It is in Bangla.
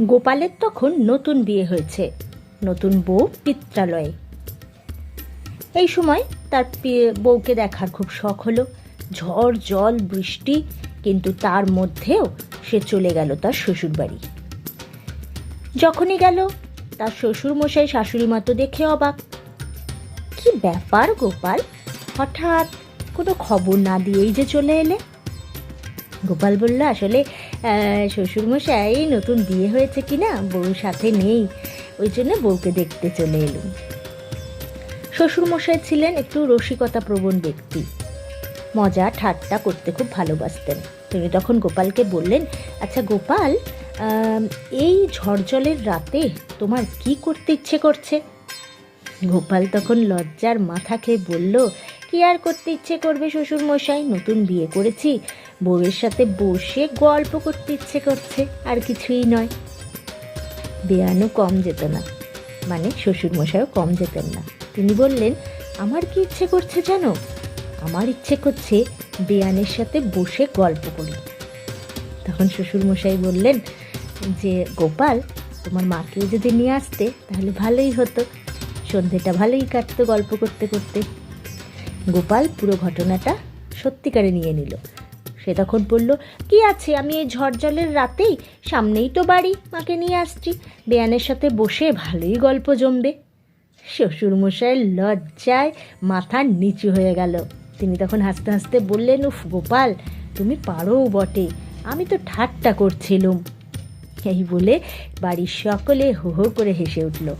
গোপালের তখন নতুন বিয়ে হয়েছে, নতুন বউ পিত্রালয়ে। এই সময় তার বউকে দেখার খুব শখ হলো। ঝড়, জল, বৃষ্টি, কিন্তু তার মধ্যেও সে চলে গেল তার শ্বশুরবাড়ি। যখনই গেল, তার শ্বশুর মশাই শাশুড়ি মা তো দেখে অবাক। কি ব্যাপার গোপাল? হঠাৎ কোনো খবর না দিয়েই যে চলে এলে? গোপাল বলল, আসলে শ্বশুরমশাই নতুন বিয়ে হয়েছে কি না বউ সাথে নেই। ওই জন্য বউকে দেখতে চলে এলুম। শ্বশুরমশাই ছিলেন একটু রসিকতা প্রবণ ব্যক্তি। মজা, ঠাট্টা করতে খুব ভালোবাসতেন। তিনি তখন গোপালকে বললেন আচ্ছা গোপাল এই ঝড়জলের রাতে তোমার কি করতে ইচ্ছে করছে? গোপাল তখন লজ্জার মাথা খেয়ে বলল কি আর করতে ইচ্ছে করবে শ্বশুর মশাই নতুন বিয়ে করেছি, বউয়ের সাথে বসে গল্প করতে ইচ্ছে করছে, আর কিছুই নয়। বেয়ানও কম যেত না। মানে শ্বশুর মশাইও কম যেতেন না। তিনি বললেন, আমার কি ইচ্ছে করছে জানো? আমার ইচ্ছে করছে বেয়ানের সাথে বসে গল্প করি। তখন শ্বশুর মশাই বললেন, যে গোপাল, তোমার মাকেও যদি নিয়ে আসতে, তাহলে ভালোই হতো। সন্ধেটা ভালোই কাটতো গল্প করতে করতে। গোপাল পুরো ঘটনাটা সত্যিকারে নিয়ে নিল। সে তখন বলল, কি আছে? আমি এই ঝড় জলের রাতেই সামনেই তো বাড়ি, মাকে নিয়ে আসছি। বেয়ানের সাথে বসে ভালোই গল্প জমবে। শ্বশুরমশাইয়ের লজ্জায় মাথা নিচু হয়ে গেল। তিনি তখন হাসতে হাসতে বললেন, উফ গোপাল, তুমি পারো বটে, আমি তো ঠাট্টা করছিলুম। এই বলে বাড়ির সকলে হো হো করে হেসে উঠল।